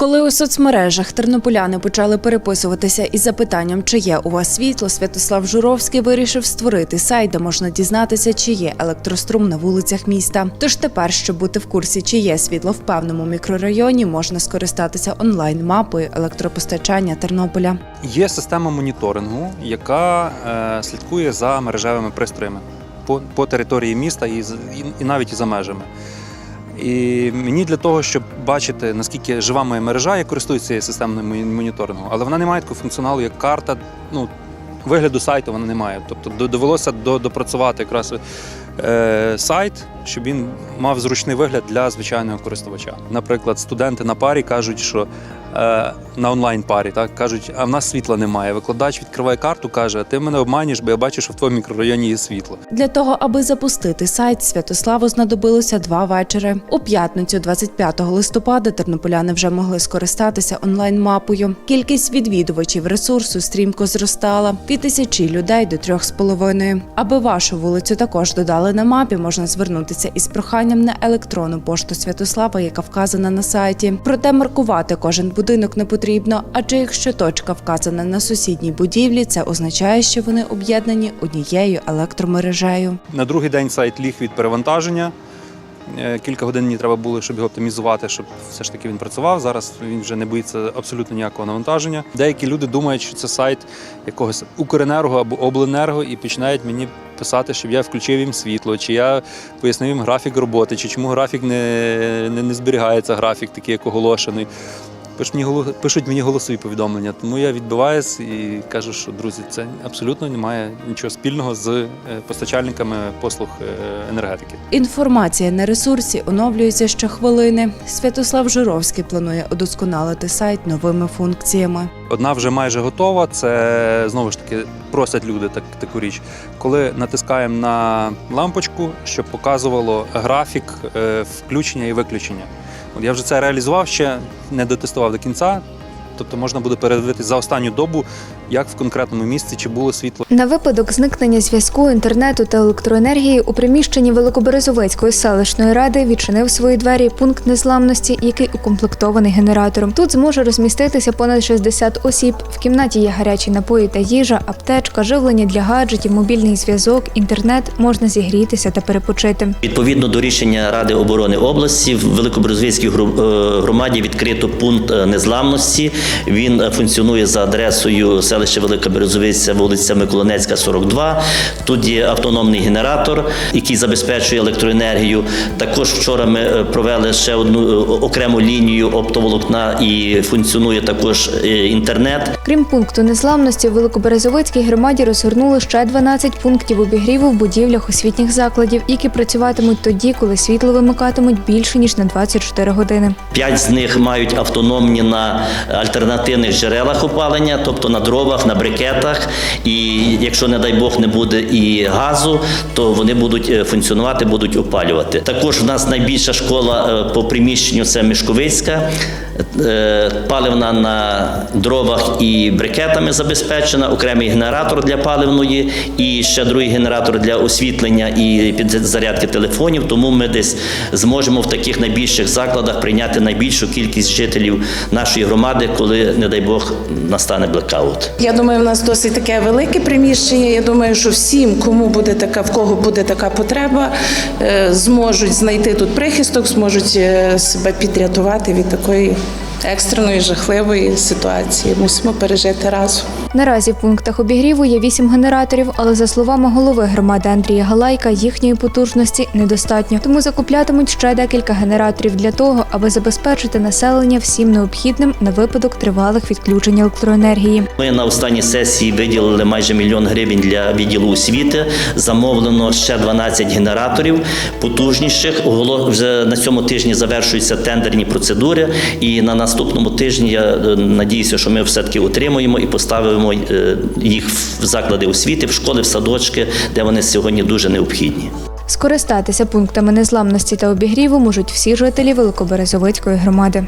Коли у соцмережах тернополяни почали переписуватися із запитанням, чи є у вас світло, Святослав Журовський вирішив створити сайт, де можна дізнатися, чи є електрострум на вулицях міста. Тож тепер, щоб бути в курсі, чи є світло в певному мікрорайоні, можна скористатися онлайн-мапою електропостачання Тернополя. Є система моніторингу, яка е, слідкує за мережевими пристроями по, по території міста і, і, і навіть за межами. І мені для того, щоб бачити, наскільки жива моя мережа, я користуюся цією системою моні- моніторингу, але вона не має такого функціоналу, як карта. Ну, вигляду сайту вона не має. Тобто довелося допрацювати якраз е, сайт, щоб він мав зручний вигляд для звичайного користувача. Наприклад, студенти на парі кажуть, що на онлайн парі так кажуть, а в нас світла немає. Викладач відкриває карту, каже: ти мене обманюєш, бо я бачу, що в твоєму мікрорайоні є світло. Для того, аби запустити сайт, Святославу знадобилося два вечори. У п'ятницю, 25 листопада, тернополяни вже могли скористатися онлайн-мапою. Кількість відвідувачів ресурсу стрімко зростала від тисячі людей до трьох з половиною. Аби вашу вулицю також додали на мапі, можна звернутися із проханням на електронну пошту Святослава, яка вказана на сайті. Проте маркувати кожен будинок не потрібно, адже якщо точка вказана на сусідній будівлі, це означає, що вони об'єднані однією електромережею. На другий день сайт ліг від перевантаження. Е, Кілька годин мені треба було, щоб його оптимізувати, щоб все ж таки він працював. Зараз він вже не боїться абсолютно ніякого навантаження. Деякі люди думають, що це сайт якогось Укренерго або Обленерго і починають мені писати, щоб я включив їм світло, чи я пояснив їм графік роботи, чи чому графік не, не, не зберігається, графік такий, як оголошений. Пишуть мені, голо- пишуть мені голосові повідомлення, тому я відбиваюсь і кажу, що друзі, це абсолютно не має нічого спільного з е, постачальниками послуг е, енергетики. Інформація на ресурсі оновлюється щохвилини. Святослав Журовський планує удосконалити сайт новими функціями. Одна вже майже готова. Це знову ж таки просять люди так, таку річ. Коли натискаємо на лампочку, щоб показувало графік е, включення і виключення. От я вже це реалізував, ще не дотестував до кінця. Тобто можна буде передивитися за останню добу, як в конкретному місці чи було світло. На випадок зникнення зв'язку, інтернету та електроенергії у приміщенні Великоберезовецької селищної ради відчинив свої двері пункт незламності, який укомплектований генератором. Тут зможе розміститися понад 60 осіб. В кімнаті є гарячі напої та їжа, аптечка, живлення для гаджетів, мобільний зв'язок, інтернет. Можна зігрітися та перепочити. Відповідно до рішення Ради оборони області в Великоброзвицькій е, громаді відкрито пункт е, незламності. Він е, функціонує за адресою селища Велика Березовиця, вулиця Миколинецька, 42. Тут є автономний генератор, який забезпечує електроенергію. Також вчора ми е, провели ще одну е, окрему лінію оптоволокна і функціонує також е, інтернет. Крім пункту незламності, в Великоберезовицькій громаді розгорнули ще 12 пунктів обігріву в будівлях освітніх закладів, які працюватимуть тоді, коли світло вимикатимуть більше ніж на 24 години. П'ять з них мають автономні на альтернативних джерелах опалення, тобто на дровах, на брикетах. І якщо, не дай Бог, не буде і газу, то вони будуть е, функціонувати, будуть опалювати. Також в нас найбільша школа е, по приміщенню це Мішковицька. Е, Паливна на дровах і брикетами забезпечена, окремий генератор для паливної і ще другий генератор для освітлення і підзарядки телефонів. Тому ми десь зможемо в таких найбільших закладах прийняти найбільшу кількість жителів нашої громади, коли, не дай Бог, настане блекаут. Я думаю, в нас досить таке велике приміщення. Я думаю, що всім, кому буде така, в кого буде така потреба, е, зможуть знайти тут прихисток, зможуть е, себе підрятувати від такої екстреної жахливої ситуації. Мусимо пережити разом. Наразі в пунктах обігріву є 8 генераторів, але за словами голови громади Андрія Галайка, їхньої потужності недостатньо. Тому закуплятимуть ще декілька генераторів для того, аби забезпечити населення всім необхідним на випадок тривалих відключень електроенергії. Ми на останній сесії виділили майже мільйон гривень для відділу освіти. Замовлено ще 12 генераторів потужніших. Вже на цьому тижні завершуються тендерні процедури. І на наступному тижні я е, надіюся, що ми все-таки отримуємо і поставимо е, їх в заклади освіти, в школи, в садочки, де вони сьогодні дуже необхідні. Скористатися пунктами незламності та обігріву можуть всі жителі Великоберезовицької громади.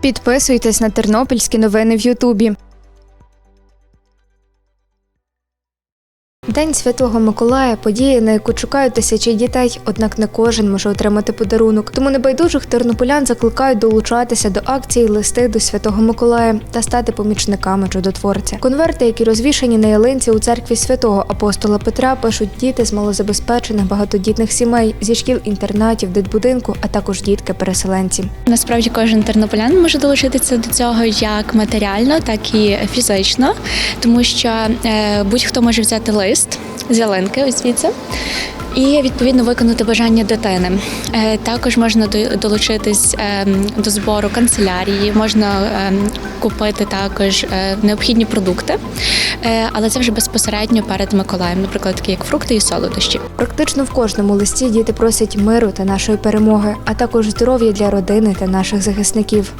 Підписуйтесь на тернопільські новини в Ютубі. День Святого Миколая подія, на яку чекають тисячі дітей, однак не кожен може отримати подарунок. Тому небайдужих тернополян закликають долучатися до акції листи до Святого Миколая та стати помічниками чудотворця. Конверти, які розвішані на ялинці у церкві святого апостола Петра, пишуть діти з малозабезпечених багатодітних сімей зі шкіл інтернатів, дитбудинку, а також дітки-переселенці. Насправді кожен тернополян може долучитися до цього як матеріально, так і фізично, тому що е, будь-хто може взяти лист з зеленки, ось звідси. І відповідно виконати бажання дитини. Е, Також можна долучитись ем, до збору канцелярії, можна ем, купити також е, необхідні продукти, але це вже безпосередньо перед Миколаєм, наприклад, такі як фрукти і солодощі. Практично в кожному листі діти просять миру та нашої перемоги, а також здоров'я для родини та наших захисників.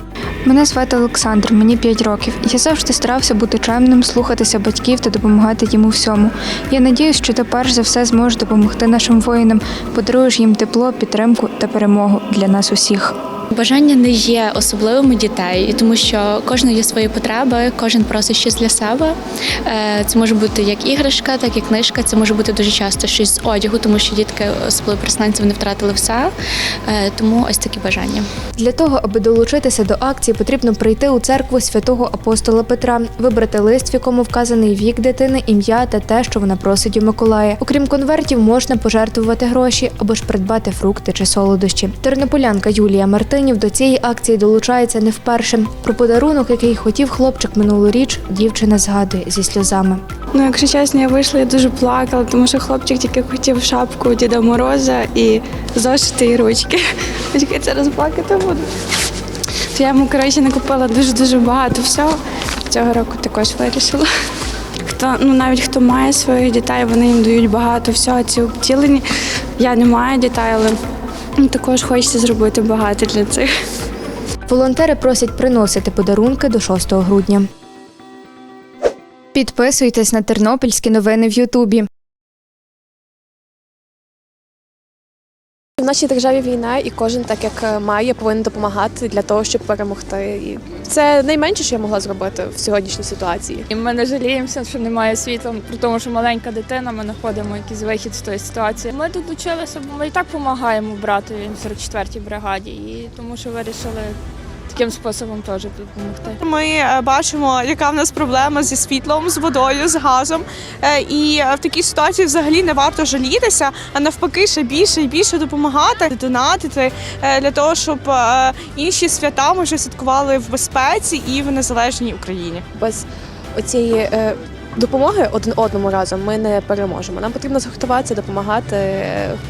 Мене звати Олександр, мені 5 років. Я завжди старався бути чемним, слухатися батьків та допомагати їм у всьому. Я надіюсь, що ти перш за все зможеш допомогти нашим воїнам, подаруєш їм тепло, підтримку та перемогу для нас усіх. Бажання не є особливим у дітей, тому що кожен є свої потреби, кожен просить щось для себе. Е, Це може бути як іграшка, так і книжка. Це може бути дуже часто щось з одягу, тому що дітки, особливо переселенці, вони втратили все. Е, Тому ось такі бажання. Для того, аби долучитися до акції, потрібно прийти у церкву святого апостола Петра, вибрати лист, в якому вказаний вік дитини, ім'я та те, що вона просить у Миколая. Окрім конвертів, можна пожертвувати гроші або ж придбати фрукти чи солодощі. Тернополянка Юлія Мартинів до цієї акції долучається не вперше. Про подарунок, який хотів хлопчик минулоріч, дівчина згадує зі сльозами. Ну, якщо чесно, я вийшла, я дуже плакала, тому що хлопчик тільки хотів шапку Діда Мороза і зошити і ручки. Тільки я зараз плакати буду. То я йому, коротше, накупила дуже-дуже багато всього. Цього року також вирішила. Хто, ну навіть хто має своїх дітей, вони їм дають багато всього. Ці обтілені. Я не маю дітей, але також хочеться зробити багато для цих. Волонтери просять приносити подарунки до 6 грудня. Підписуйтесь на тернопільські новини в Ютубі. Нашій державі війна, і кожен так як е, має, повинен допомагати для того, щоб перемогти. І це найменше, що я могла зробити в сьогоднішній ситуації. І ми не жаліємося, що немає світла, при тому, що маленька дитина, ми знаходимо якийсь вихід з тої ситуації. Ми тут училися, бо ми і так допомагаємо братові в 44-й бригаді, і тому що вирішили таким способом теж допомогти. Ми е, бачимо, яка в нас проблема зі світлом, з водою, з газом. Е, І е, в такій ситуації взагалі не варто жалітися, а навпаки, ще більше і більше допомагати, донатити для того, щоб інші свята ми вже святкували в безпеці і в незалежній Україні. Без оцієї допомоги один одному разом ми не переможемо. Нам потрібно згуртуватися, допомагати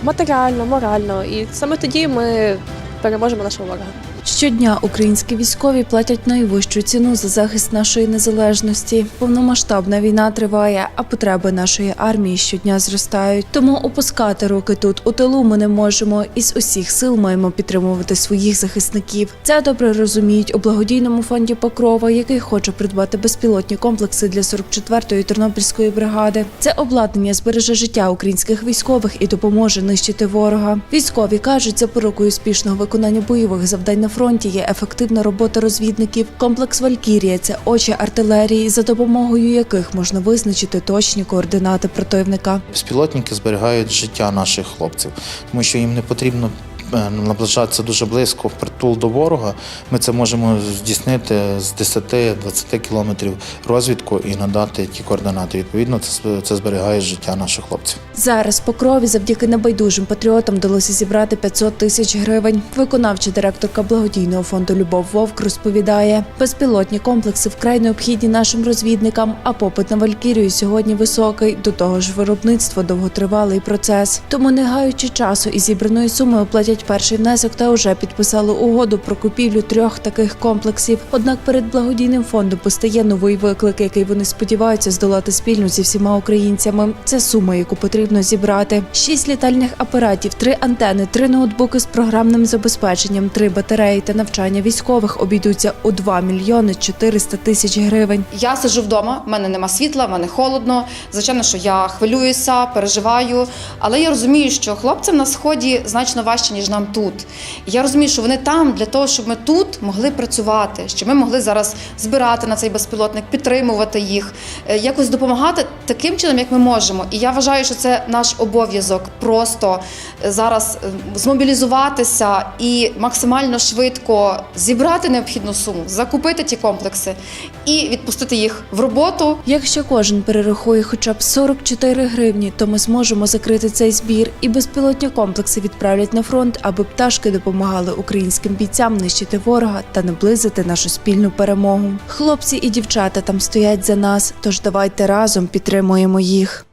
матеріально, морально, і саме тоді ми переможемо нашого ворога. Щодня українські військові платять найвищу ціну за захист нашої незалежності. Повномасштабна війна триває, а потреби нашої армії щодня зростають. Тому опускати руки тут у тилу ми не можемо. І з усіх сил маємо підтримувати своїх захисників. Це добре розуміють у благодійному фонді Покрова, який хоче придбати безпілотні комплекси для 44-ї тернопільської бригади. Це обладнання збереже життя українських військових і допоможе нищити ворога. Військові кажуть, запорукою успішного виконання бойових завдань на фронті є ефективна робота розвідників. Комплекс Валькірія це очі артилерії, за допомогою яких можна визначити точні координати противника. Спілотники зберігають життя наших хлопців, тому що їм не потрібно наближатися дуже близько притул до ворога. Ми це можемо здійснити з 10-20 кілометрів розвідку і надати ті координати. Відповідно, це це зберігає життя наших хлопців. Зараз по крові завдяки небайдужим патріотам вдалося зібрати 500 тисяч гривень. Виконавча директорка благодійного фонду Любов Вовк розповідає, безпілотні комплекси вкрай необхідні нашим розвідникам, а попит на Валькірію сьогодні високий. До того ж, виробництво довготривалий процес. Тому, не гаючи часу і зібраної суми оплатять перший внесок та вже підписали угоду про купівлю трьох таких комплексів. Однак перед благодійним фондом постає новий виклик, який вони сподіваються здолати спільно зі всіма українцями. Це сума, яку потрібно зібрати: шість літальних апаратів, три антени, три ноутбуки з програмним забезпеченням, три батареї та навчання військових обійдуться у 2 мільйони 400 тисяч гривень. Я сиджу вдома, в мене нема світла, в мене холодно. Звичайно, що я хвилююся, переживаю. Але я розумію, що хлопцям на сході значно важче, ніж нам тут. І я розумію, що вони там для того, щоб ми тут могли працювати, щоб ми могли зараз збирати на цей безпілотник, підтримувати їх, е, якось допомагати таким чином, як ми можемо. І я вважаю, що це наш обов'язок просто е, зараз е, змобілізуватися і максимально швидко зібрати необхідну суму, закупити ті комплекси і відпустити їх в роботу. Якщо кожен перерахує хоча б 44 гривні, то ми зможемо закрити цей збір і безпілотні комплекси відправлять на фронт, аби пташки допомагали українським бійцям нищити ворога та наблизити нашу спільну перемогу. Хлопці і дівчата там стоять за нас, тож давайте разом підтримуємо їх.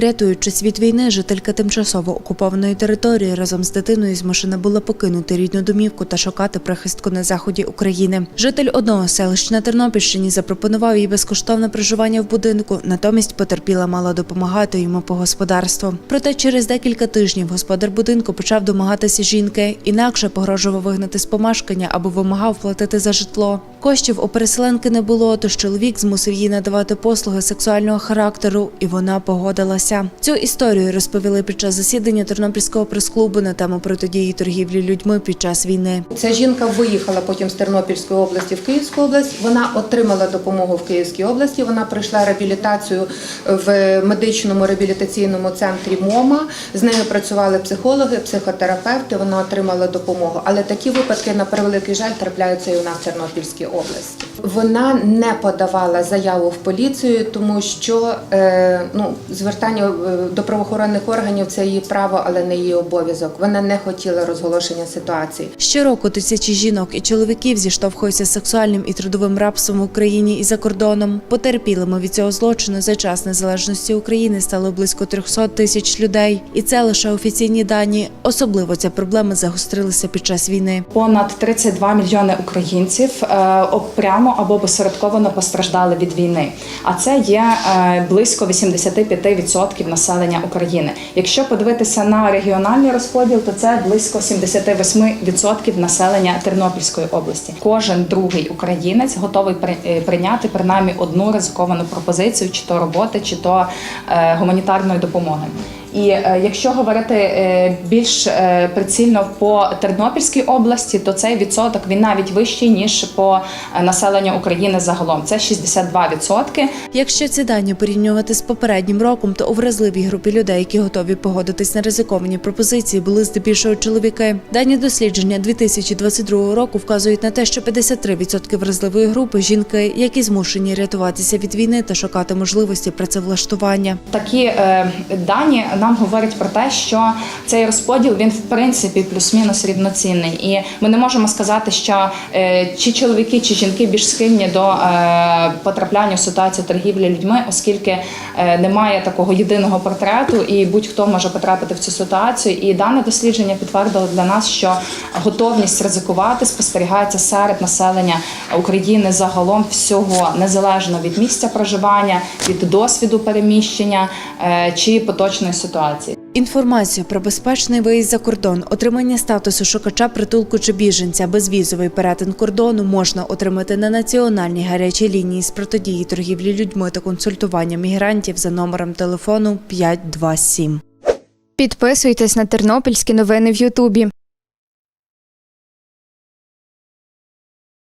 Рятуючись від війни, жителька тимчасово окупованої території разом з дитиною змушена була покинути рідну домівку та шукати прихистку на заході України. Житель одного селища на Тернопільщині запропонував їй безкоштовне проживання в будинку, натомість потерпіла мала допомагати йому по господарству. Проте через декілька тижнів господар будинку почав домагатися жінки, інакше погрожував вигнати з помешкання або вимагав платити за житло. Коштів у переселенки не було, тож чоловік змусив їй надавати послуги сексуального характеру, і вона погодилася. Цю історію розповіли під час засідання Тернопільського прес-клубу на тему протидії торгівлі людьми під час війни. Ця жінка виїхала потім з Тернопільської області в Київську область. Вона отримала допомогу в Київській області. Вона пройшла реабілітацію в медичному реабілітаційному центрі МОМА. З нею працювали психологи, психотерапевти. Вона отримала допомогу. Але такі випадки, на превеликий жаль, трапляються і у нас в Тернопільській області. Вона не подавала заяву в поліцію, тому що е, ну, звертання е, до правоохоронних органів це її право, але не її обов'язок. Вона не хотіла розголошення ситуації. Щороку тисячі жінок і чоловіків зіштовхуються з сексуальним і трудовим рабством в Україні і за кордоном. Потерпілими від цього злочину за час незалежності України стало близько 300 тисяч людей, і це лише офіційні дані. Особливо ця проблема загострилася під час війни. Понад 32 мільйони українців е, прямо або посередковано постраждали від війни. А це є е, близько 85% населення України. Якщо подивитися на регіональний розподіл, то це близько 78% населення Тернопільської області. Кожен другий українець готовий е, прийняти принаймні одну ризиковану пропозицію, чи то роботи, чи то е, гуманітарної допомоги. І е, якщо говорити е, більш е, прицільно по Тернопільській області, то цей відсоток він навіть вищий ніж по населенню України загалом. Це 62%. Якщо ці дані порівнювати з попереднім роком, то у вразливій групі людей, які готові погодитись на ризиковані пропозиції, були здебільшого чоловіки. Дані дослідження 2022 року вказують на те, що 53% вразливої групи жінки, які змушені рятуватися від війни та шукати можливості працевлаштування. Такі е, дані нам говорять про те, що цей розподіл він в принципі плюс-мінус рівноцінний, і ми не можемо сказати, що е, чи чоловіки, чи жінки більш схильні до е, потрапляння в ситуацію торгівлі людьми, оскільки е, немає такого єдиного портрету, і будь-хто може потрапити в цю ситуацію. І дане дослідження підтвердило для нас, що готовність ризикувати спостерігається серед населення України загалом всього незалежно від місця проживання, від досвіду переміщення чи поточної ситуації. Інформацію про безпечний виїзд за кордон, отримання статусу шукача притулку чи біженця, безвізовий перетин кордону можна отримати на національній гарячій лінії з протидії торгівлі людьми та консультування мігрантів за номером телефону 527. Підписуйтесь на тернопільські новини в Ютубі.